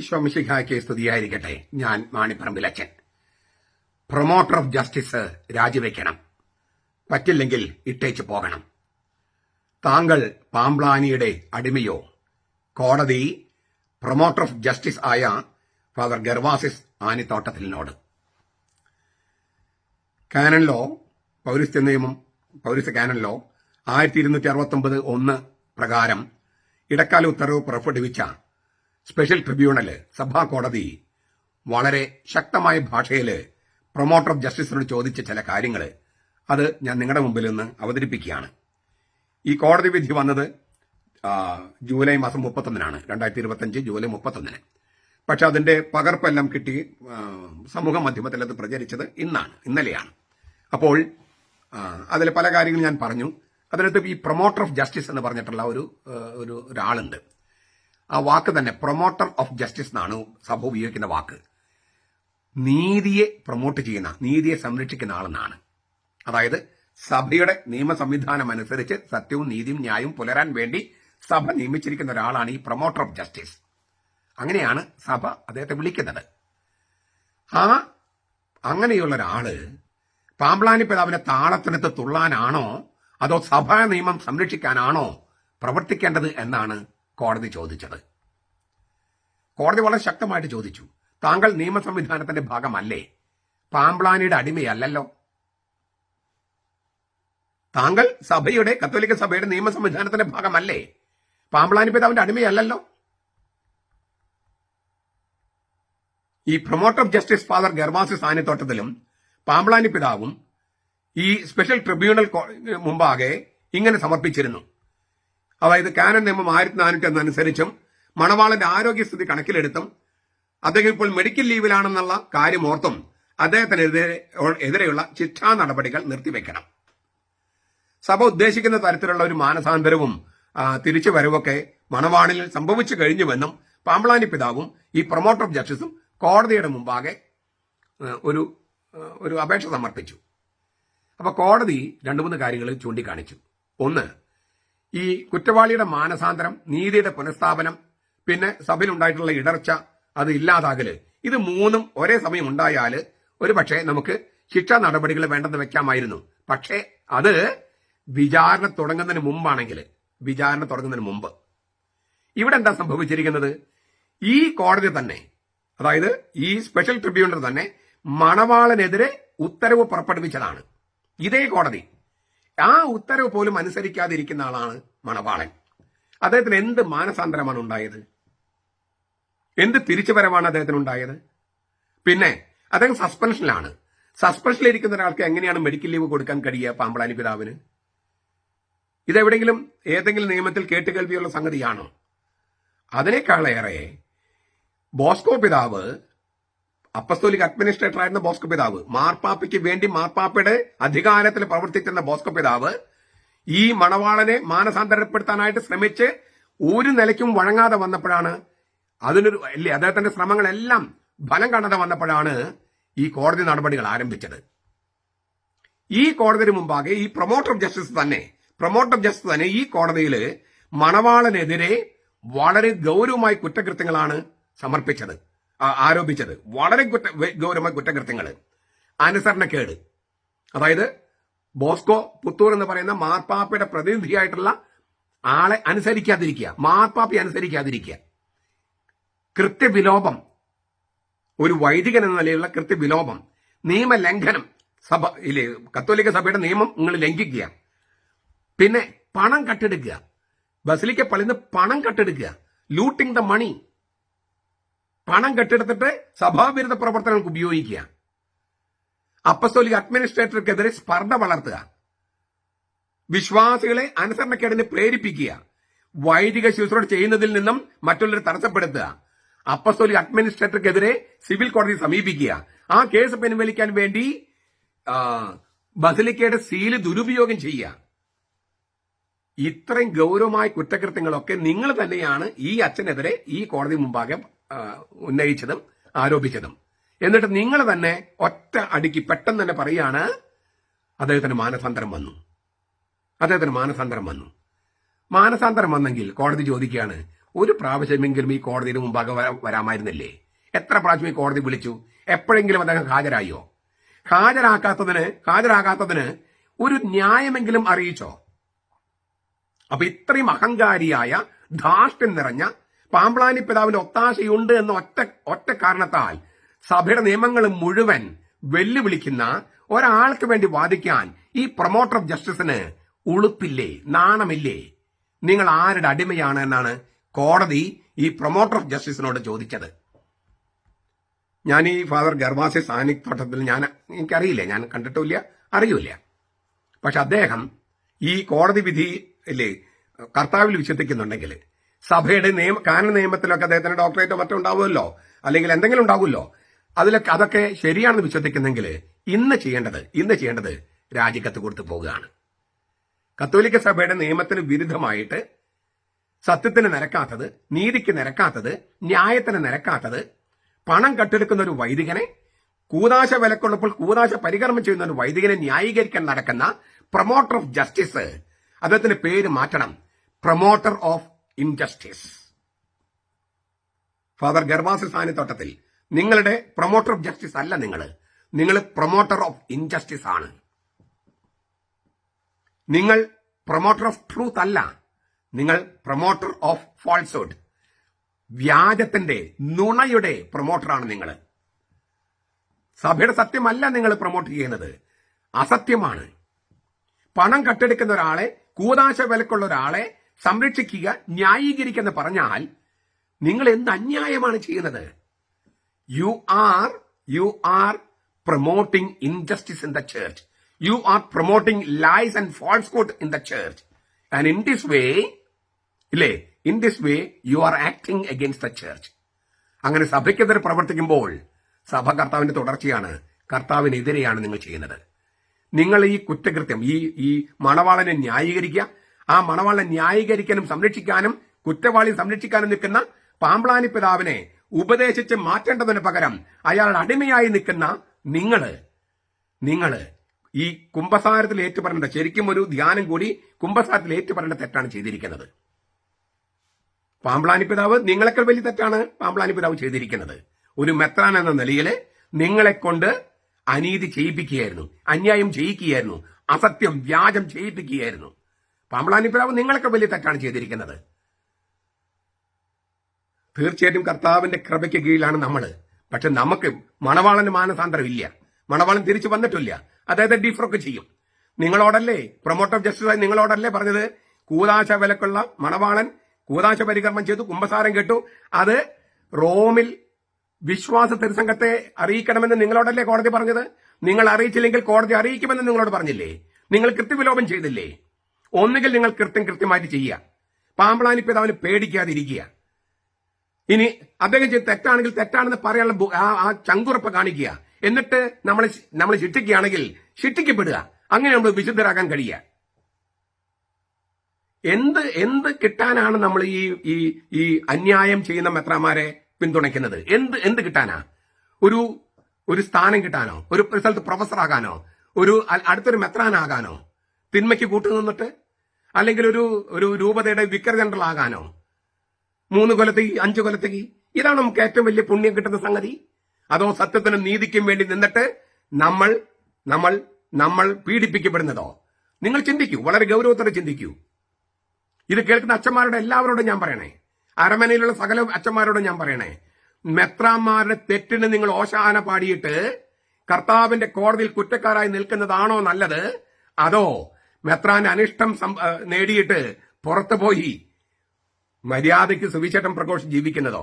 ഈശോമിശിഹായ്ക്ക് സ്തുതിയായിരിക്കട്ടെ ഞാൻ മാണിപ്പറമ്പിൽ അച്ഛൻ. പ്രൊമോട്ടർ ഓഫ് ജസ്റ്റിസ് രാജിവെക്കണം. പറ്റില്ലെങ്കിൽ ഇട്ടേച്ച് പോകണം. താങ്കൾ പാംബ്ലാനിയുടെ അടിമയോ? കോടതി പ്രൊമോട്ടർ ഓഫ് ജസ്റ്റിസ് ആയ ഫാദർ ഗർവാസിസ് ആനിത്തോട്ടത്തിലിനോട്. കാനൻ ലോ പൗരസ്ത്യ നിയമം പൗരസ്ത്യ കാനൻ ലോ ആയിരത്തി ഇരുന്നൂറ്റി അറുപത്തി ഒന്ന് പ്രകാരം ഇടക്കാല ഉത്തരവ് പുറപ്പെടുവിച്ച സ്പെഷ്യൽ ട്രിബ്യൂണൽ സഭാ കോടതി വളരെ ശക്തമായ ഭാഷയിൽ പ്രൊമോട്ടർ ഓഫ് ജസ്റ്റിസിനോട് ചോദിച്ച ചില കാര്യങ്ങൾ അത് ഞാൻ നിങ്ങളുടെ മുമ്പിൽ നിന്ന് അവതരിപ്പിക്കുകയാണ്. ഈ കോടതി വിധി വന്നത് ജൂലൈ മാസം മുപ്പത്തൊന്നിനാണ് രണ്ടായിരത്തി ഇരുപത്തഞ്ച് ജൂലൈ മുപ്പത്തൊന്നിന്. പക്ഷെ അതിന്റെ പകർപ്പെല്ലാം കിട്ടി സമൂഹ മാധ്യമത്തിൽ അത് പ്രചരിച്ചത് ഇന്നാണ് ഇന്നലെയാണ്. അപ്പോൾ അതിൽ പല കാര്യങ്ങളും ഞാൻ പറഞ്ഞു. അതിനകത്ത് ഈ പ്രൊമോട്ടർ ഓഫ് ജസ്റ്റിസ് എന്ന് പറഞ്ഞിട്ടുള്ള ഒരു ഒരു ഒരാളുണ്ട്. ആ വാക്ക് തന്നെ പ്രൊമോട്ടർ ഓഫ് ജസ്റ്റിസ് എന്നാണ് സഭ ഉപയോഗിക്കുന്ന വാക്ക്. നീതിയെ പ്രൊമോട്ട് ചെയ്യുന്ന നീതിയെ സംരക്ഷിക്കുന്ന ആളെന്നാണ്. അതായത് സഭയുടെ നിയമ സംവിധാനം അനുസരിച്ച് സത്യവും നീതിയും ന്യായവും പുലരാൻ വേണ്ടി സഭ നിയമിച്ചിരിക്കുന്ന ഒരാളാണ് ഈ പ്രൊമോട്ടർ ഓഫ് ജസ്റ്റിസ് അങ്ങനെയാണ് സഭ അദ്ദേഹത്തെ വിളിക്കുന്നത്. ആ അങ്ങനെയുള്ള ഒരാൾ പാമ്പ്ലാനി പിതാവിനെ താളത്തിനത്ത് തുള്ളാനാണോ അതോ സഭാ നിയമം സംരക്ഷിക്കാനാണോ പ്രവർത്തിക്കേണ്ടത് എന്നാണ് കോടതി ചോദിച്ചത്. കോടതി വളരെ ശക്തമായിട്ട് ചോദിച്ചു. താങ്കൾ നിയമ സംവിധാനത്തിന്റെ ഭാഗമല്ലേ? പാമ്പ്ലാനിയുടെ അടിമയല്ലല്ലോ. താങ്കൾ സഭയുടെ കത്തോലിക്ക സഭയുടെ നിയമ സംവിധാനത്തിന്റെ ഭാഗമല്ലേ? പാമ്പ്ലാനി പിതാവിന്റെ അടിമയല്ലല്ലോ. ഈ promoter of justice father Gervasi സാന്നിത്തോട്ടത്തിലും പാമ്പ്ലാനി പിതാവും ഈ സ്പെഷ്യൽ ട്രിബ്യൂണൽ മുമ്പാകെ ഇങ്ങനെ സമർപ്പിച്ചിരുന്നു. അതായത് കാനൻ നിയമം ആയിരത്തി നാനൂറ്റി അനുസരിച്ചും മണവാളന്റെ ആരോഗ്യസ്ഥിതി കണക്കിലെടുത്തും അദ്ദേഹം ഇപ്പോൾ മെഡിക്കൽ ലീവിലാണെന്നുള്ള കാര്യം ഓർത്തും അദ്ദേഹത്തിനെതിരെ എതിരെയുള്ള ശിക്ഷാ നടപടികൾ നിർത്തിവെക്കണം. സഭ ഉദ്ദേശിക്കുന്ന തരത്തിലുള്ള ഒരു മാനസാന്തരവും തിരിച്ചു വരവൊക്കെ മണവാണിൽ സംഭവിച്ചു കഴിഞ്ഞുവെന്നും പാമ്പളാനി പിതാവും ഈ പ്രൊമോട്ടർ ഓഫ് ജസ്റ്റിസും കോടതിയുടെ മുമ്പാകെ ഒരു ഒരു അപേക്ഷ സമർപ്പിച്ചു. അപ്പോൾ കോടതി രണ്ട് മൂന്ന് കാര്യങ്ങൾ ചൂണ്ടിക്കാണിച്ചു. ഒന്ന് ഈ കുറ്റവാളിയുടെ മാനസാന്തരം നീതിയുടെ പുനഃസ്ഥാപനം പിന്നെ സഭയിലുണ്ടായിട്ടുള്ള ഇടർച്ച അത് ഇല്ലാതാകൽ ഇത് മൂന്നും ഒരേ സമയം ഉണ്ടായാൽ ഒരു പക്ഷേ നമുക്ക് ശിക്ഷാ നടപടികൾ വേണ്ടെന്ന് വെക്കാമായിരുന്നു. പക്ഷേ അത് വിചാരണ തുടങ്ങുന്നതിന് മുമ്പാണെങ്കിൽ വിചാരണ തുടങ്ങുന്നതിന് മുമ്പ്. ഇവിടെ എന്താ സംഭവിച്ചിരിക്കുന്നത്? ഈ കോടതി തന്നെ അതായത് ഈ സ്പെഷ്യൽ ട്രിബ്യൂണൽ തന്നെ മണവാളനെതിരെ ഉത്തരവ് പുറപ്പെടുവിച്ചതാണ്. ഇതേ കോടതി ആ ഉത്തരവ് പോലും അനുസരിക്കാതിരിക്കുന്ന ആളാണ് മണവാളൻ. അദ്ദേഹത്തിന് എന്ത് മാനസാന്തരമാണ് ഉണ്ടായത്? എന്ത് തിരിച്ചുവരവാണ് അദ്ദേഹത്തിന് ഉണ്ടായത്? പിന്നെ അദ്ദേഹം സസ്പെൻഷനിലാണ്. സസ്പെൻഷനിലിരിക്കുന്ന ഒരാൾക്ക് എങ്ങനെയാണ് മെഡിക്കൽ ലീവ് കൊടുക്കാൻ കഴിയുക പാമ്പളാനി പിതാവിന്? ഇതെവിടെങ്കിലും ഏതെങ്കിലും നിയമത്തിൽ കേട്ടുകേൾവിയുള്ള സംഗതിയാണോ? അതിനേക്കാളേറെ ബോസ്കോ പിതാവ് അപ്പസ്തോലിക് അഡ്മിനിസ്ട്രേറ്റർ ആയിരുന്ന ബോസ്കോ പിതാവ്. മാർപ്പാപ്പയ്ക്ക് വേണ്ടി മാർപ്പാപ്പയുടെ അധികാരത്തിൽ പ്രവർത്തിച്ചിരുന്ന ബോസ്കോ പിതാവ് ഈ മണവാളനെ മാനസാന്തരപ്പെടുത്താനായിട്ട് ശ്രമിച്ച് ഒരു നിലയ്ക്കും വഴങ്ങാതെ വന്നപ്പോഴാണ് അതിനൊരു അല്ലേ അദ്ദേഹത്തിന്റെ ശ്രമങ്ങളെല്ലാം ഫലം കാണാതെ വന്നപ്പോഴാണ് ഈ കോടതി നടപടികൾ ആരംഭിച്ചത്. ഈ കോടതിന് മുമ്പാകെ ഈ പ്രൊമോട്ടർ ഓഫ് ജസ്റ്റിസ് തന്നെ പ്രൊമോട്ടർ ഓഫ് ജസ്റ്റിസ് തന്നെ ഈ കോടതിയിൽ മണവാളനെതിരെ വളരെ ഗൗരവമായ കുറ്റകൃത്യങ്ങളാണ് സമർപ്പിച്ചത്. ആരോപിച്ചത്. വളരെ കുറ്റ ഗൗരവമായ കുറ്റകൃത്യങ്ങൾ അനുസരണക്കേട്. അതായത് ബോസ്കോ പുത്തൂർ എന്ന് പറയുന്ന മാർപ്പാപ്പയുടെ പ്രതിനിധിയായിട്ടുള്ള ആളെ അനുസരിക്കാതിരിക്കുക. മാർപ്പാപ്പയെ അനുസരിക്കാതിരിക്കുക. കൃത്യവിലോപം. ഒരു വൈദികൻ എന്ന നിലയിലുള്ള കൃത്യവിലോപം. നിയമലംഘനം. സഭ ഇല്ലേ കത്തോലിക്ക സഭയുടെ നിയമം നിങ്ങൾ ലംഘിക്കുക. പിന്നെ പണം കട്ടെടുക്കുക. ബസിലിക്ക പള്ളിന്ന് പണം കട്ടെടുക്കുക. Looting the money. പണം കെട്ടെടുത്തിട്ട് സഭാവിരുദ്ധ പ്രവർത്തനങ്ങൾക്ക് ഉപയോഗിക്കുക. അപ്പസ്തോലിക അഡ്മിനിസ്ട്രേറ്റർക്കെതിരെ സ്പർദ്ധ വളർത്തുക. വിശ്വാസികളെ അനുസരണക്കേടിന് പ്രേരിപ്പിക്കുക. വൈദിക ശുശ്രൂഷ ചെയ്യുന്നതിൽ നിന്നും മറ്റുള്ളവരെ തടസ്സപ്പെടുത്തുക. അപ്പസ്തോലിക അഡ്മിനിസ്ട്രേറ്റർക്കെതിരെ സിവിൽ കോടതി സമീപിക്കുക. ആ കേസ് പിൻവലിക്കാൻ വേണ്ടി ബസലിക്കയുടെ സീൽ ദുരുപയോഗം ചെയ്യുക. ഇത്രയും ഗൗരവമായ കുറ്റകൃത്യങ്ങളൊക്കെ നിങ്ങൾ തന്നെയാണ് ഈ അച്ഛനെതിരെ ഈ കോടതി മുമ്പാകെ ഉന്നയിച്ചതും ആരോപിച്ചതും. എന്നിട്ട് നിങ്ങൾ തന്നെ ഒറ്റ അടിക്ക് പെട്ടെന്ന് തന്നെ പറയാണ് അദ്ദേഹത്തിന് മാനസാന്തരം വന്നു. അദ്ദേഹത്തിന് മാനസാന്തരം വന്നു. മാനസാന്തരം വന്നെങ്കിൽ കോടതി ചോദിക്കുകയാണ് ഒരു പ്രാവശ്യമെങ്കിലും ഈ കോടതിയുടെ മുമ്പാകെ വരാ- വരാമായിരുന്നില്ലേ? എത്ര പ്രാവശ്യം ഈ കോടതി വിളിച്ചു? എപ്പോഴെങ്കിലും അദ്ദേഹം ഹാജരായോ? ഹാജരാക്കാത്തതിന് ഹാജരാകാത്തതിന് ഒരു ന്യായമെങ്കിലും അറിയിച്ചോ? അപ്പൊ ഇത്രയും അഹങ്കാരിയായ ധാർഷ്ട്യം നിറഞ്ഞ പാമ്പ്ളാനി പിതാവിന്റെ ഒത്താശയുണ്ട് എന്ന ഒറ്റ ഒറ്റ കാരണത്താൽ സഭയുടെ നിയമങ്ങൾ മുഴുവൻ വെല്ലുവിളിക്കുന്ന ഒരാൾക്ക് വേണ്ടി വാദിക്കാൻ ഈ പ്രൊമോട്ടർ ഓഫ് ജസ്റ്റിസിന് ഉളുപ്പില്ലേ നാണമില്ലേ? നിങ്ങൾ ആരുടെ അടിമയാണ് എന്നാണ് കോടതി ഈ പ്രൊമോട്ടർ ഓഫ് ജസ്റ്റിസിനോട് ചോദിച്ചത്. ഞാൻ ഈ ഫാദർ ഗർവാസി സാന്നിധ്യത്തിൽ ഞാൻ എനിക്കറിയില്ല ഞാൻ കണ്ടിട്ടില്ല അറിയില്ല. പക്ഷെ അദ്ദേഹം ഈ കോടതി വിധി അല്ലേ കർത്താവിൽ വിശ്വസിക്കുന്നുണ്ടെങ്കിൽ സഭയുടെ നിയമ കാന നിയമത്തിലൊക്കെ അദ്ദേഹത്തിന് ഡോക്ടറേറ്റോ മറ്റോ ഉണ്ടാവുമല്ലോ? അല്ലെങ്കിൽ എന്തെങ്കിലും ഉണ്ടാവുമല്ലോ? അതിലൊക്കെ അതൊക്കെ ശരിയാണെന്ന് വിശ്വസിക്കുന്നെങ്കിൽ ഇന്ന് ചെയ്യേണ്ടത് ഇന്ന് ചെയ്യേണ്ടത് രാജിക്കത്ത് കൊടുത്തു പോവുകയാണ്. കത്തോലിക്ക സഭയുടെ നിയമത്തിന് വിരുദ്ധമായിട്ട് സത്യത്തിന് നിരക്കാത്തത് നീതിക്ക് നിരക്കാത്തത് ന്യായത്തിന് നിരക്കാത്തത് പണം കട്ടെടുക്കുന്ന ഒരു വൈദികനെ കൂതാശ വിലക്കുള്ളപ്പോൾ കൂതാശ പരികർമ്മം ചെയ്യുന്ന ഒരു വൈദികനെ ന്യായീകരിക്കാൻ നടക്കുന്ന പ്രൊമോട്ടർ ഓഫ് ജസ്റ്റിസ് അദ്ദേഹത്തിന്റെ പേര് മാറ്റണം. Promoter of injustice father Gervasi സാന്നിത്തോട്ടത്തിൽ നിങ്ങളുടെ പ്രൊമോട്ടർ ഓഫ് ജസ്റ്റിസ് അല്ല നിങ്ങൾ നിങ്ങൾ പ്രൊമോട്ടർ ഓഫ് ഇൻജസ്റ്റിസ് ആണ്. നിങ്ങൾ പ്രൊമോട്ടർ ഓഫ് ട്രൂത്ത് അല്ല. നിങ്ങൾ പ്രൊമോട്ടർ ഓഫ് ഫോൾസ്ഹുഡ് വ്യാജത്തിന്റെ നുണയുടെ പ്രൊമോട്ടറാണ് നിങ്ങൾ സഭയുടെ സത്യമല്ല നിങ്ങൾ പ്രൊമോട്ട് ചെയ്യുന്നത്. അസത്യമാണ്. പണം കട്ടെടുക്കുന്ന ഒരാളെ കൂതാശ വിലക്കുള്ള ഒരാളെ സംരക്ഷിക്കുക ന്യായീകരിക്കുന്ന പറഞ്ഞാൽ നിങ്ങൾ എന്ത് അന്യായമാണ് ചെയ്യുന്നത്? You are you are promoting injustice in the church you are promoting lies and falsehood in the church and in this way ഇല്ലേ? In this way you are acting against the church അങ്ങനെ സഭയ്ക്കെതിരെ പ്രവർത്തിക്കുമ്പോൾ സഭ കർത്താവിന്റെ തുടർച്ചയാണ് കർത്താവിനെതിരെയാണ് നിങ്ങൾ ചെയ്യുന്നത്. നിങ്ങൾ ഈ കുറ്റകൃത്യം ഈ ഈ മണവാളനെ ന്യായീകരിക്കുക ആ മണവാളെ ന്യായീകരിക്കാനും സംരക്ഷിക്കാനും കുറ്റവാളി സംരക്ഷിക്കാനും നിൽക്കുന്ന പാമ്പ്ളാനി പിതാവിനെ ഉപദേശിച്ച് മാറ്റേണ്ടതിന് പകരം അയാളുടെ അടിമയായി നിൽക്കുന്ന നിങ്ങൾ നിങ്ങൾ ഈ കുംഭസാരത്തിൽ ഏറ്റുപറയേണ്ട ശരിക്കും ഒരു ധ്യാനം കൂടി കുംഭസാരത്തിൽ ഏറ്റുപറയേണ്ട തെറ്റാണ് ചെയ്തിരിക്കുന്നത്. പാമ്പ്ളാനി പിതാവ് നിങ്ങളെക്കാൾ വലിയ തെറ്റാണ് പാമ്പ്ളാനി പിതാവ് ചെയ്തിരിക്കുന്നത്. ഒരു മെത്രാൻ എന്ന നിലയിൽ നിങ്ങളെ കൊണ്ട് അനീതി ചെയ്യിപ്പിക്കുകയായിരുന്നു അന്യായം ചെയ്യിക്കുകയായിരുന്നു അസത്യം വ്യാജം ചെയ്യിപ്പിക്കുകയായിരുന്നു. പാമ്പ്ളാനി പിതാവ് നിങ്ങളൊക്കെ വലിയ തെറ്റാണ് ചെയ്തിരിക്കുന്നത്. തീർച്ചയായിട്ടും കർത്താവിന്റെ കൃപയ്ക്ക് കീഴിലാണ് നമ്മൾ പക്ഷെ നമുക്ക് മണവാളന് മാനസാന്തരം ഇല്ല മണവാളൻ തിരിച്ചു വന്നിട്ടില്ല. അതായത് ഡിഫറൊക്കെ ചെയ്യും. നിങ്ങളോടല്ലേ പ്രൊമോട്ട് ഓഫ് ജസ്റ്റിസ് നിങ്ങളോടല്ലേ പറഞ്ഞത്? കൂതാശ വിലക്കുള്ള മണവാളൻ കൂതാശ പരികർമ്മം ചെയ്തു കുംഭസാരം കേട്ടു. അത് റോമിൽ വിശ്വാസ തിരുസംഘത്തെ അറിയിക്കണമെന്ന് നിങ്ങളോടല്ലേ കോടതി പറഞ്ഞത്? നിങ്ങൾ അറിയിച്ചില്ലെങ്കിൽ കോടതി അറിയിക്കുമെന്ന് നിങ്ങളോട് പറഞ്ഞില്ലേ? നിങ്ങൾ കൃത്യവിലോപം ചെയ്തില്ലേ? ഒന്നുകിൽ നിങ്ങൾ കൃത്യം കൃത്യമായിട്ട് ചെയ്യുക. പാമ്പളാനി പിതാവിന് പേടിക്കാതിരിക്കുക. ഇനി അദ്ദേഹം ചെയ്ത് തെറ്റാണെങ്കിൽ തെറ്റാണെന്ന് പറയാനുള്ള ആ ചങ്കുറപ്പ് കാണിക്കുക. എന്നിട്ട് നമ്മൾ നമ്മൾ ശിക്ഷിക്കുകയാണെങ്കിൽ ശിക്ഷിക്കപ്പെടുക. അങ്ങനെ നമ്മൾ വിശുദ്ധരാകാൻ കഴിയുക. എന്ത് എന്ത് കിട്ടാനാണ് നമ്മൾ ഈ ഈ ഈ അന്യായം ചെയ്യുന്ന മെത്രാമാരെ പിന്തുണയ്ക്കുന്നത്? എന്ത് എന്ത് കിട്ടാനാ? ഒരു ഒരു സ്ഥാനം കിട്ടാനോ? ഒരു സ്ഥലത്ത് പ്രൊഫസർ ആകാനോ ഒരു അടുത്തൊരു മെത്രാനാകാനോ? തിന്മയ്ക്ക് കൂട്ടുനിന്നിട്ട് അല്ലെങ്കിൽ ഒരു ഒരു രൂപതയുടെ വിക്കർ ജനറൽ ആകാനോ? മൂന്ന് കൊല്ലത്തേക്ക് അഞ്ചു കൊല്ലത്തേക്ക്. ഇതാണ് നമുക്ക് ഏറ്റവും വലിയ പുണ്യം കിട്ടുന്ന സംഗതി. അതോ സത്യത്തിനും നീതിക്കും വേണ്ടി നിന്നിട്ട് നമ്മൾ നമ്മൾ നമ്മൾ പീഡിപ്പിക്കപ്പെടുന്നതോ? നിങ്ങൾ ചിന്തിക്കൂ വളരെ ഗൗരവത്തോടെ ചിന്തിക്കൂ. ഇത് കേൾക്കുന്ന അച്ഛന്മാരുടെ എല്ലാവരോടും ഞാൻ പറയണേ. അരമനയിലുള്ള സകല അച്ഛന്മാരോടും ഞാൻ പറയണേ. മെത്രാന്മാരുടെ തെറ്റിന് നിങ്ങൾ ഓശാന പാടിയിട്ട് കർത്താവിന്റെ കോടതിയിൽ കുറ്റക്കാരായി നിൽക്കുന്നതാണോ നല്ലത്? അതോ മെത്രാന്റെ അനിഷ്ടം നേടിയിട്ട് പുറത്തു പോയി മര്യാദയ്ക്ക് സുവിശേഷം പ്രഘോഷിച്ച് ജീവിക്കുന്നതോ?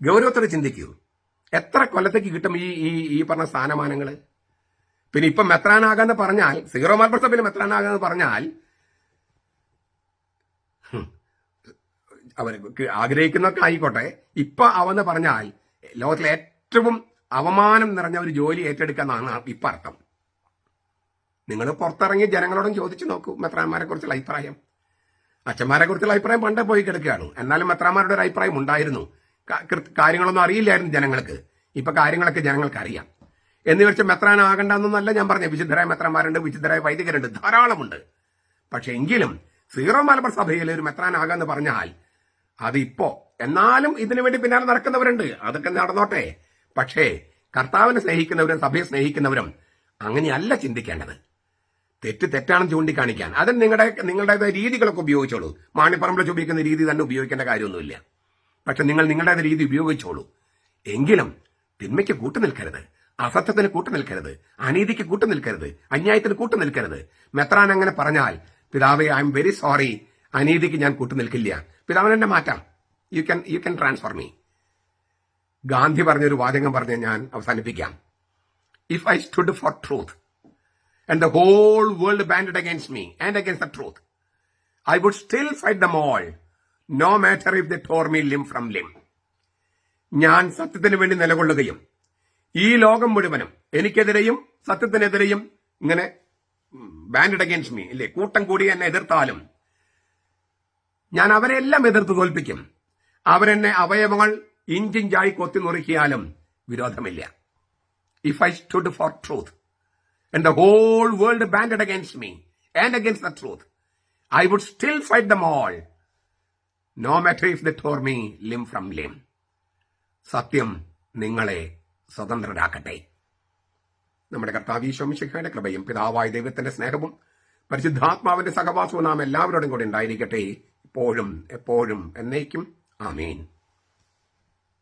ഗൗരവത്തോടെ ചിന്തിക്കൂ. എത്ര കൊല്ലത്തേക്ക് കിട്ടും ഈ ഈ ഈ പറഞ്ഞ സ്ഥാനമാനങ്ങൾ പിന്നെ ഇപ്പൊ മെത്രാനാകാന്ന് പറഞ്ഞാൽ സീറോ മലബാർ സഭയിൽ മെത്രാനാകാന്ന് പറഞ്ഞാൽ അവർ ആഗ്രഹിക്കുന്നൊക്കെ ആയിക്കോട്ടെ. ഇപ്പൊ അവന്ന് പറഞ്ഞാൽ ലോകത്തിലെ ഏറ്റവും അവമാനം നിറഞ്ഞ ഒരു ജോലി ഏറ്റെടുക്കാന്നാണ് ഇപ്പൊ അർത്ഥം. നിങ്ങൾ പുറത്തിറങ്ങി ജനങ്ങളോടും ചോദിച്ചു നോക്കൂ മെത്രാന്മാരെ കുറിച്ചുള്ള അഭിപ്രായം. അച്ഛന്മാരെ കുറിച്ചുള്ള അഭിപ്രായം പണ്ടേ പോയി കിടക്കുകയാണ്. എന്നാലും മെത്രാന്മാരുടെ ഒരു അഭിപ്രായം ഉണ്ടായിരുന്നു. കാര്യങ്ങളൊന്നും അറിയില്ലായിരുന്നു ജനങ്ങൾക്ക്. ഇപ്പൊ കാര്യങ്ങളൊക്കെ ജനങ്ങൾക്ക് അറിയാം എന്ന് വെച്ച് മെത്രാനാകണ്ടെന്നൊന്നല്ല ഞാൻ പറഞ്ഞു വിശുദ്ധരായ മെത്രാന്മാരുണ്ട് വിശുദ്ധരായ വൈദികരുണ്ട് ധാരാളമുണ്ട്. പക്ഷെ എങ്കിലും സീറോ മലബാർ സഭയിൽ ഒരു മെത്രാനാകാന്ന് പറഞ്ഞാൽ അതിപ്പോ എന്നാലും ഇതിനു വേണ്ടി പിന്നാലെ നടക്കുന്നവരുണ്ട്. അതൊക്കെ നടന്നോട്ടെ. പക്ഷേ കർത്താവിനെ സ്നേഹിക്കുന്നവരും സഭയെ സ്നേഹിക്കുന്നവരും അങ്ങനെയല്ല ചിന്തിക്കേണ്ടത്. തെറ്റ് തെറ്റാണെന്ന് ചൂണ്ടിക്കാണിക്കാൻ. അത് നിങ്ങളുടെ നിങ്ങളുടേതായ രീതികളൊക്കെ ഉപയോഗിച്ചോളൂ. മാണിപ്പറമ്പിൽ ഉപയോഗിക്കുന്ന രീതി തന്നെ ഉപയോഗിക്കേണ്ട കാര്യമൊന്നുമില്ല. പക്ഷെ നിങ്ങൾ നിങ്ങളുടേതായ രീതി ഉപയോഗിച്ചോളൂ. എങ്കിലും തിന്മയ്ക്ക് കൂട്ടു നിൽക്കരുത്. അസത്യത്തിന് കൂട്ടു നിൽക്കരുത്. അനീതിക്ക് കൂട്ടു നിൽക്കരുത്. അന്യായത്തിന് കൂട്ടു നിൽക്കരുത്. മെത്രാൻ അങ്ങനെ പറഞ്ഞാൽ പിതാവേ ഐ എം വെരി സോറി അനീതിക്ക് ഞാൻ കൂട്ടു നിൽക്കില്ല. പിതാവിനെ മാറ്റാം. You can you can transfer me Gandhi പറഞ്ഞൊരു വാചകം പറഞ്ഞ് ഞാൻ അവസാനിപ്പിക്കാം. If I stood for truth and the whole world banded against me and against the truth, I would still fight them all, no matter if they tore me limb from limb. ഞാൻ സത്യത്തിന് വേണ്ടി നിലകൊള്ളുകയും ഈ ലോകം മുഴുവനും എനിക്കെതിരെയും സത്യത്തിനെതിരെയും ഇങ്ങനെ band against me ഇല്ലേ? കൂട്ടം കൂടി എന്നെ എതിർത്താലും ഞാൻ അവരെല്ലാം എതിർത്ത് തോൽപ്പിക്കും. അവരെന്നെ അവയവങ്ങൾ ഇഞ്ചിഞ്ചായി കൊത്തി നുറുക്കിയാലും വിരോധമില്ല. If I stood for truth and the whole world banded against me and against the truth, I would still fight them all, no matter if they tore me limb from limb. സത്യം നിങ്ങളെ സ്വതന്ത്രരാക്കട്ടെ നമ്മുടെ കർത്താവീശ്വമിശിഖയുടെ കൃപയും പിതാവായ ദൈവത്തിന്റെ സ്നേഹവും പരിശുദ്ധാത്മാവിന്റെ സഹവാസവും നാം എല്ലാവരോടും കൂടി ഉണ്ടായിരിക്കട്ടെ ഇപ്പോഴും എപ്പോഴും എന്നേക്കും ആമീൻ